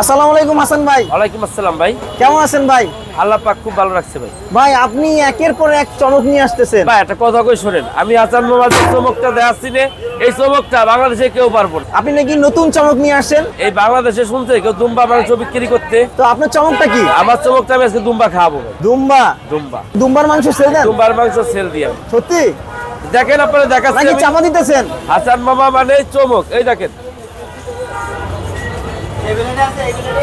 আসসালামু আলাইকুম হাসান ভাই। ওয়ালাইকুম আসসালাম ভাই। কেমন আছেন ভাই? আল্লাহ পাক খুব ভালো রাখছে ভাই। ভাই আপনি একের পর এক চমক নিয়ে আসতেছেন। ভাই একটা কথা কই শোনেন আমি আচার মোবাইল চমকটা দেখাচ্ছি নে, এই চমকটা বাংলাদেশে কেউ পারব না। আপনি নাকি নতুন চমক নিয়ে আসছেন? এই বাংলাদেশে শুনছে কেউ দুম্বা মাংস বিক্রি করতে। তো আপনার চমকটা কি? আমার চমকটা আমি আজকে দুম্বা ভাই। দুম্বা? দুম্বা। দুম্বার মাংস সেল দেন। দুম্বার মাংস সেল দিয়ে সত্যি? দেখেন আপনারা দেখাচ্ছি। চাপা দিতেছেন? হাসান মামা মানে চমক এই দেখেন।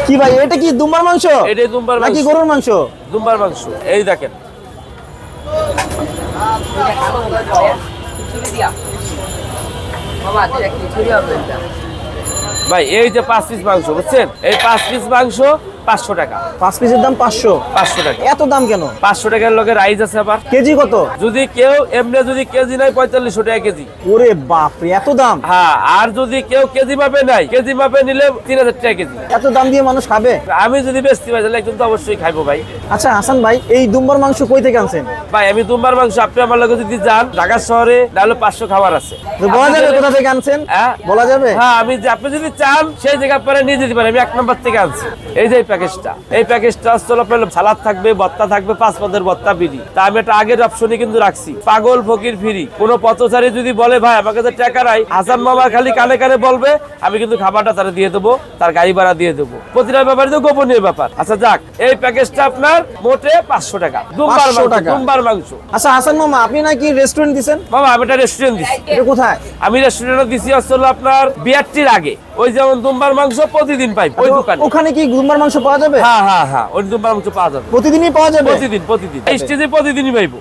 কি ভাই এটা কি দুম্বার মাংস? এটা দুম্বার মাংস। নাকি গরুর মাংস? দুম্বার মাংস। এই দেখেন। ভাই এই যে পাঁচ পিস মাংস বুঝছেন? এই পাঁচ পিস মাংস পাঁচশো টাকা। পাঁচ পিসের দাম পাঁচশো। পাঁচশো টাকা। এত দাম কেন? পাঁচশো টাকার লগে রাইস আছে আবার। কেজি কত? যদি কেউ এমনি যদি কেজি নাই পঁয়তাল্লিশশো টাকা কেজি। ওরে এত দাম? হ্যাঁ আর যদি কেউ কেজি মাপে নাই কেজি মাপে নিলে তিন হাজার টাকা কেজি। এত দাম দিয়ে মানুষ খাবে? আমি যদি বেচতে পারি তাহলে কিন্তু অবশ্যই খাইবো ভাই। আচ্ছা হাসান ভাই এই দুম্বার মাংস কই থেকে আনছেন? ভাই আমি দুম্বার মাংস আপনি আমার লগে যদি যান ঢাকা শহরে তাহলে পাঁচশো খাবার আছে। বলা যাবে কোথা থেকে আনছেন? হ্যাঁ? বলা যাবে? হ্যাঁ আমি যে- আপনি যদি চান সেই জায়গা পরে নিয়ে যেতে পারি আমি এক নম্বর থেকে আনছি। এই যে প্যাকেজটা। এই প্যাকেজটা হচ্ছে আপনার সালাদ থাকবে ভত্তা থাকবে পাঁচ পদের ভত্তা বিড়ি। তা আমি এটা আগের অপশনে কিন্তু রাখছি। পাগল ফকির ফিরি। কোনো পথচারী যদি বলে ভাই আমার কাছে টাকা নাই হাসান মামা খালি কানে কানে বলবে আমি কিন্তু খাবারটা তারা দিয়ে দেবো তার গাড়ি ভাড়া দিয়ে দেবো। প্রতিটা ব্যাপারে তো গোপনীয় ব্যাপার। আচ্ছা যাক এই প্যাকেজটা আপনার মোটে পাঁচশো টাকা। দুমবার 500 মাংস আচ্ছা হাসান মামা আপনি নাকি রেস্টুরেন্ট দিছেন? মামা আমি একটা রেস্টুরেন্ট দিচ্ছি এটা কোথায়? আমি রেস্টুরেন্টে দিছি হলো আপনার বিয়ারটির আগে। ওই যেমন দুম্বার মাংস প্রতিদিন পাই ওই দোকানে। ওখানে কি দুম্বার মাংস পাওয়া যাবে? হ্যাঁ হ্যাঁ হ্যাঁ ওই দুম্বার মাংস পাওয়া যাবে। প্রতিদিনই পাওয়া যাবে? প্রতিদিন প্রতিদিন। স্টেজে প্রতিদিনই পাইবো।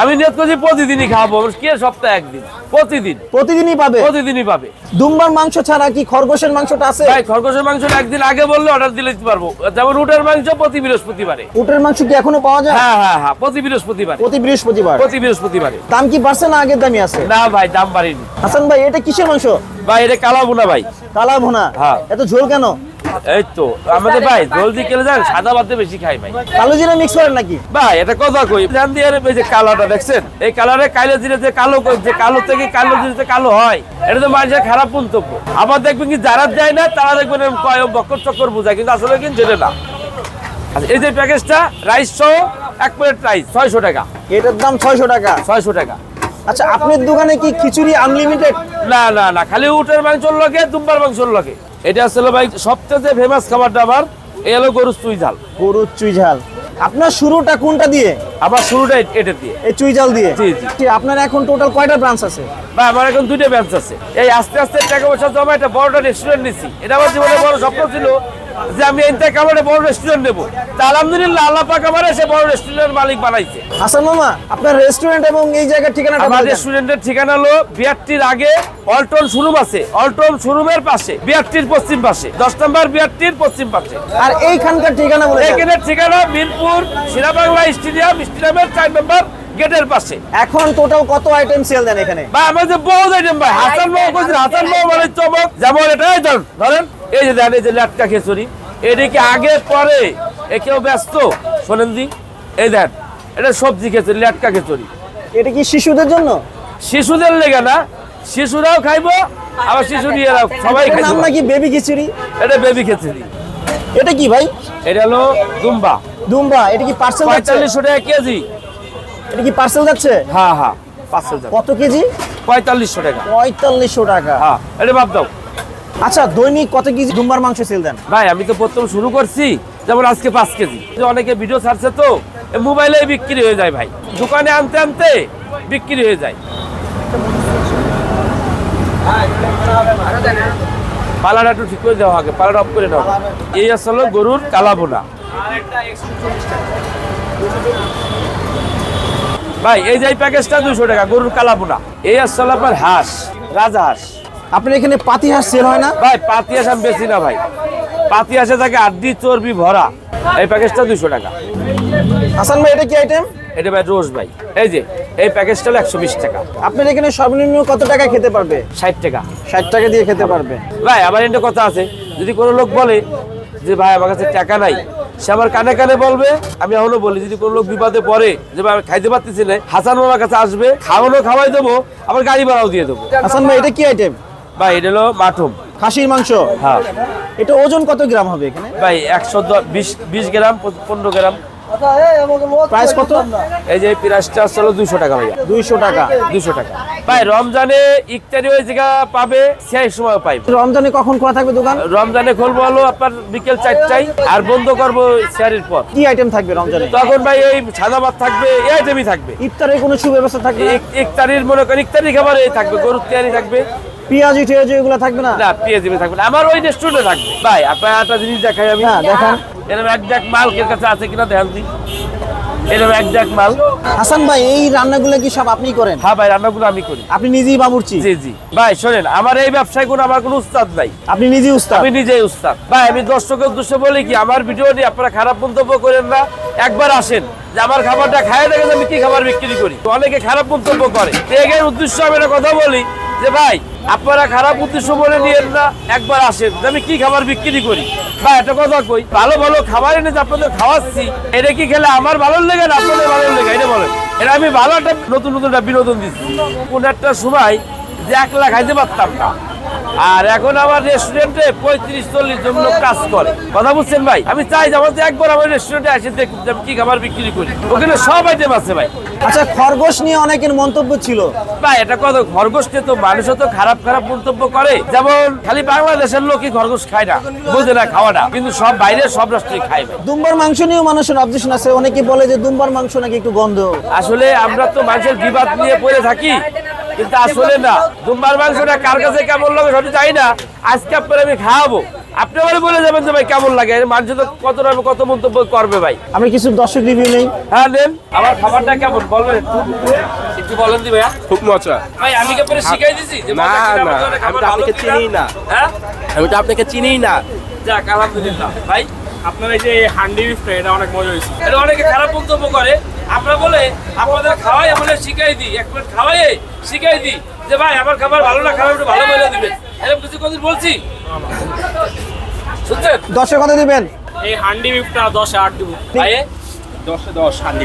আমি নিয়ত করছি প্রতিদিনই খাব কে সপ্তাহে একদিন? প্রতিদিন। প্রতিদিনই পাবে? প্রতিদিনই পাবে। দুম্বার মাংস ছাড়া কি খরগোশের মাংসটা আছে? ভাই খরগোশের মাংসটা একদিন আগে বললে অর্ডার দিলে দিতে পারব। যেমন উটের মাংস প্রতি বৃহস্পতিবারে। উটের মাংস কি এখনও পাওয়া যায়? হ্যাঁ হ্যাঁ হ্যাঁ প্রতি বৃহস্পতিবার। প্রতি বৃহস্পতিবার? প্রতি বৃহস্পতিবারে। দাম কি বাড়ছে না আগের দামই আছে? না ভাই দাম বাড়িনি। হাসান ভাই এটা কিসের মাংস? ভাই এটা কালাবো না ভাই। কালা ভুনা? হ্যাঁ। এত ঝোল কেন? এই তো আমাদের ভাই জলদি কেলে যান সাদা ভাতে বেশি খাই ভাই। কালো জিরা মিক্স করেন নাকি? ভাই এটা কথা কই জান দিয়ে এই যে কালোটা দেখছেন? এই কালারে কালো জিরে যে কালো কই- যে কালো থেকে কালো জিরে কালো হয় এটা তো মানুষের খারাপ মন্তব্য। আবার দেখবেন কি যারা দেয় না তারা দেখবেন কয় বক্কর চক্কর বোঝায় কিন্তু আসলে কিন্তু জেনে না। আচ্ছা, এই যে প্যাকেজটা রাইস সহ এক প্লেট রাইস ছয়শো টাকা। এটার দাম ছয়শো টাকা। ছয়শো টাকা। আচ্ছা আপনার দোকানে কি খিচুড়ি আনলিমিটেড না না না খালি উটের মাংসর লগে দুম্বার মাংসর লগে। এটা আসলে ভাই সবচেয়ে ফেমাস খাবারটা আমার এই হলো গরুর চুই ঝাল। গরুর চুই ঝাল। আপনার শুরুটা কোনটা দিয়ে? আবার শুরুটা এটা দিয়ে। এই চুই ঝাল দিয়ে? জি, জি। আপনার এখন টোটাল কয়টা ব্রাঞ্চ আছে? বা আমার এখন দুইটা ব্রাঞ্চ আছে। এই আস্তে আস্তে টাকা পয়সা জমা একটা বড়টা রেস্টুরেন্ট নিচ্ছি এটা আমার জীবনে বড় স্বপ্ন ছিল। যে আমি এই টাকা আমার বড় রেস্টুরেন্ট নেব। তা আলহামদুলিল্লাহ আল্লাহ পাক আমার সে বড় রেস্টুরেন্টের মালিক বানাইছে। হাসান মামা আপনার রেস্টুরেন্ট এবং এই জায়গার ঠিকানাটা আমার রেস্টুরেন্টের ঠিকানা হলো বিআরটির আগে অল্টন শোরুম আছে। অল্টন শোরুমের পাশে বিআরটির পশ্চিম পাশে। দশ নম্বর বিআরটির পশ্চিম পাশে। আর এইখানকার ঠিকানা বলে দেন। এখানে ঠিকানা মিরপুর সিরাবাংলা স্টেডিয়াম স্টেডিয়ামের চার নম্বর গেটের পাশে। এখন টোটাল কত আইটেম সেল দেন এখানে? ভাই আমাদের বহুত আইটেম ভাই। হাসান বাবু হাসান বাবু মানে চমক। যেমন এটাই ধর ধরেন। এই যে দেখেন এই যে ল্যাটকা খিচুড়ি এদিকে আগে পরে? এ কেউ ব্যস্ত? শোনেন দি। এই দেন এটা সবজি খিচুড়ি ল্যাটকা খিচুড়ি। এটা কি শিশুদের জন্য? শিশুদের লেগে না শিশুরাও খাইবো আবার শিশু নিয়েরাও সবাই এটার নাম নাকি বেবি খিচুড়ি? এটা বেবি খিচুড়ি। এটা কি ভাই? এটা হলো দুম্বা। দুম্বা এটা কি পার্সেল যাচ্ছে? পঁয়তাল্লিশশো টাকা কেজি। এটা কি পার্সেল যাচ্ছে? হ্যাঁ হ্যাঁ পার্সেল টাকা কত কেজি? পঁয়তাল্লিশশো টাকা। পঁয়তাল্লিশশো টাকা। হ্যাঁ এটা ভাব দাও। আচ্ছা দৈনিক কত কেজি দুম্বার মাংস সেল দেন? ভাই, আমি তো প্রথম শুরু করছি, যেমন আজকে পাঁচ কেজি। অনেকে ভিডিও ছাড়ছে তো মোবাইলে বিক্রি হয়ে যায় ভাই। দোকানে আনতে আনতে বিক্রি হয়ে যায়। পালাটা একটু ঠিক করে দেওয়া আগে, পালাটা অফ করে দাও। এই আসলে গরুর কালাবোনা ভাই, এই যে প্যাকেজটা দুশো টাকা, গরুর কালাবোনা এই আসলে আপনার হাঁস রাজা হাঁস আপনার এখানে পাতি হাঁস সেল হয় না? ভাই পাতি হাঁস আমি বেশি না ভাই। পাতি হাঁসে থাকে আড্ডি চর্বি ভরা। এই প্যাকেজটা দুশো টাকা। হাসান ভাই এটা কি আইটেম এটা ভাই রোজ ভাই। এই যে এই প্যাকেজটা হলো একশো বিশ টাকা। আপনার এখানে সর্বনিম্ন কত টাকা খেতে পারবে? ষাট টাকা। ষাট টাকা দিয়ে খেতে পারবে। ভাই আমার একটা কথা আছে। যদি কোনো লোক বলে যে ভাই আমার কাছে টাকা নাই সে আমার কানে কানে বলবে। আমি এখনও বলি যদি কোনো লোক বিপদে পড়ে যে ভাই আমি খাইতে পারতেছি না হাসান মামার কাছে আসবে খাওয়ানো খাওয়াই দেবো আবার গাড়ি ভাড়াও দিয়ে দেবো। হাসান ভাই এটা কি আইটেম ভাই এটা হলো মাঠুম। খাসির মাংস? হ্যাঁ। এটা ওজন কত গ্রাম হবে এখানে? ভাই একশো বিশ বিশ গ্রাম পনেরো গ্রাম। প্রাইস কত? এই যে পিরাজটা হলো দুইশো টাকা ভাইয়া। দুইশো টাকা। দুশো টাকা। ভাই রমজানে ইফতারি ওই জায়গা পাবে সেই সময় পাইবে রমজানে কখন খোলা থাকবে দোকান? রমজানে খুলবো হলো আপনার বিকেল চারটায় আর বন্ধ করব চারের পর। কি আইটেম থাকবে রমজানে? তখন ভাই এই সাদা ভাত থাকবে এই আইটেমই থাকবে। ইফতারের কোনো সুব্যবস্থা থাকবে? ইফতারির মনে করেন ইফতারি খাবার এই থাকবে গরুর তৈরি থাকবে। পেঁয়াজি টেয়াজি এগুলো থাকবে না? না পেঁয়াজি থাকবে না। আমার ওই রেস্টুরেন্টে থাকবে। ভাই আপনার একটা জিনিস দেখাই আমি। হ্যাঁ, দেখান। এরকম এক ডাক মাল কে কাছে আছে কিনা দেখান দিই এরকম এক ডাক মাল। হাসান ভাই এই রান্নাগুলো কি সব আপনি করেন? হ্যাঁ ভাই রান্নাগুলো আমি করি। আপনি নিজেই বাবুর্চি জি জি। ভাই শোনেন আমার এই ব্যবসায় কোনো আমার কোনো উস্তাদ নাই। আপনি নিজেই উস্তাদ? আমি নিজেই উস্তাদ। ভাই আমি দর্শকের উদ্দেশ্যে বলি কি আমার ভিডিও নিয়ে আপনারা খারাপ মন্তব্য করেন না। একবার আসেন যে আমার খাবারটা খায় দেখে আমি কি খাবার বিক্রি করি? অনেকে খারাপ মন্তব্য করে। এর উদ্দেশ্য আমি একটা কথা বলি যে ভাই, আপনারা খারাপ উদ্দেশ্য বলে নিয়েন না, একবার আসেন আমি কি খাবার বিক্রি করি? বা একটা কথা কই, ভালো ভালো খাবার এনে আপনাদের খাওয়াচ্ছি, এটা কি খেলে আমার ভালো লেগে না আপনাদের ভালো লেগে? এটা বলেন। এটা আমি ভালো একটা নতুন নতুন একটা বিনোদন দিচ্ছি। কোন একটা সময় যে একলা খাইতে পারতাম না। আর এখন আমার রেস্টুরেন্টে পঁয়ত্রিশ চল্লিশ জন লোক কাজ করে। কথা বুঝছেন ভাই? আমি চাই যে আমাদের একবার আমার রেস্টুরেন্টে এসে দেখুন আমি কি খাবার বিক্রি করি। ওখানে সব আইটেম আছে ভাই। আচ্ছা খরগোশ নিয়ে অনেকের মন্তব্য ছিল। ভাই এটা কত খরগোশকে তো মানুষও তো খারাপ খারাপ মন্তব্য করে। যেমন খালি বাংলাদেশের লোকই খরগোশ খায় না বোঝে না খাওয়াটা। কিন্তু সব বাইরে সব রাষ্ট্রই খায় ভাই। দুম্বার মাংস নিয়েও মানুষের অবজেকশন আছে। অনেকে বলে যে দুম্বার মাংস নাকি একটু গন্ধ। আসলে আমরা তো মানুষের বিবাদ নিয়ে পড়ে থাকি। কিন্তু আসলে না দুম্বার মাংসটা কার কাছে কেমন লাগে সেটা চাই না। আজকে আপনার আমি খাওয়াবো। আপনি আমার বলে যাবেন যে ভাই কেমন লাগে মানুষ তো কত রকম কত মন্তব্য করবে ভাই। আমি কিছু দর্শক রিভিউ নেই। হ্যাঁ নেন আমার খাবারটা কেমন? বলবেন। একটু বলেন দি ভাইয়া। খুব মজা ভাই আমি কি আপনাকে শিখাই দিছি যে না আমি তো আপনাকে না। হ্যাঁ? আমি তো আপনাকে চিনি না। যাক আলহামদুলিল্লাহ। ভাই আপনার এই যে হান্ডি বিফটা এটা অনেক মজা হয়েছে। এটা অনেকে খারাপ মন্তব্য করে। আপনারা বলে আপনাদের খাওয়াই বলে শিখাই দিই এক প্লেট খাওয়াই শিখাই দিই যে ভাই আমার খাবার ভালো না খাবার একটু ভালো বলে দিবেন। এরকম কিছু কোনদিন বলছি? শুনছেন? দর্শক কত দিবেন। এই হান্ডি বিফটা দশে আট দিব। ভাই দশে দশ হান্ডি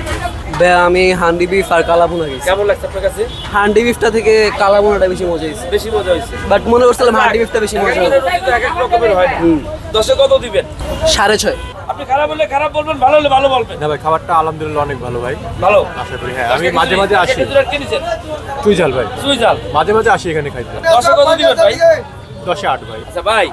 আমি হান্ডি বিফ আর কালাভুনা গেছি কেমন লাগছে আপনার কাছে? হান্ডি বিফটা থেকে কালাভুনাটা বেশি মজা হয়েছে। বেশি মজা হয়েছে। বাট মনে করছিলাম হান্ডি বিফটা বেশি মজা এক হবে এক এক রকমের হয় দশে কত দিবেন? সাড়ে ছয়। আপনি খারাপ বললে খারাপ বলবেন ভালো হলে ভালো বলবেন। না ভাই খাবারটা আলহামদুলিল্লাহ অনেক ভালো ভাই। ভালো? আশা করি হ্যাঁ আমি মাঝে মাঝে আসি। কিনেছেন? তুই ভাই। সুইজাল মাঝে মাঝে আসি এখানে খাইতে। দশে কত দিবেন ভাই? দশে আট ভাই। আচ্ছা ভাই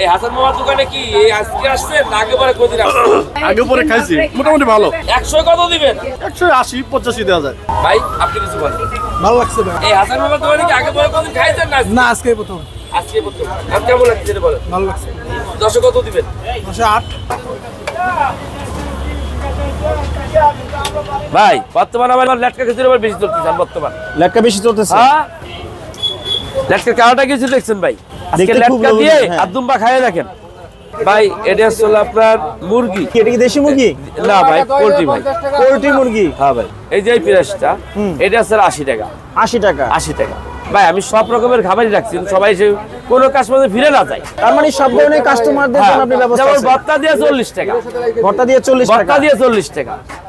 এই হাসান মামার দোকানে কি এই আজকে আসছেন না আগেবারে কদিন আগে পরে খাইছি মোটামুটি ভালো। একশো কত দিবেন? একশো আশি পঁচাশি দেওয়া যায়। ভাই আপনি কিছু বলেন। ভালো লাগছে ভাই। এই হাসান মামার দোকানে কি আগে পরে কদিন খাইছেন না না আজকে প্রথম। আজকে প্রথম আর কেমন লাগছে সেটা বলেন। ভালো লাগছে। দশে কত দিবেন? দশে আট। ভাই বর্তমান আমার লেটকা আবার বেশি চলতেছে বর্তমান। লেটকা বেশি চলতেছে? হ্যাঁ? লেটকার কালারটা কিছু দেখছেন ভাই? আজকে লেটকা দিয়ে হ্যাঁ। আর দুম্বা খাইয়ে দেখেন। ভাই এটা হচ্ছে আপনার মুরগি। এটা কি দেশি মুরগি? না ভাই পোলট্রি ভাই। পোল্ট্রি মুরগি। হ্যাঁ ভাই এই যে এই পিরাসটা এটা হচ্ছে আশি টাকা। আশি টাকা। আশি টাকা। ভাই আমি সব রকমের খাবারই রাখছি সবাই সে কোনো কাস্টমার ফিরে না যায়। তার মানে সব ধরনের কাস্টমারদের জন্য আপনি ব্যবস্থা যেমন ভর্তা দিয়ে চল্লিশ টাকা। ভর্তা দিয়ে চল্লিশ ভর্তা দিয়ে চল্লিশ টাকা।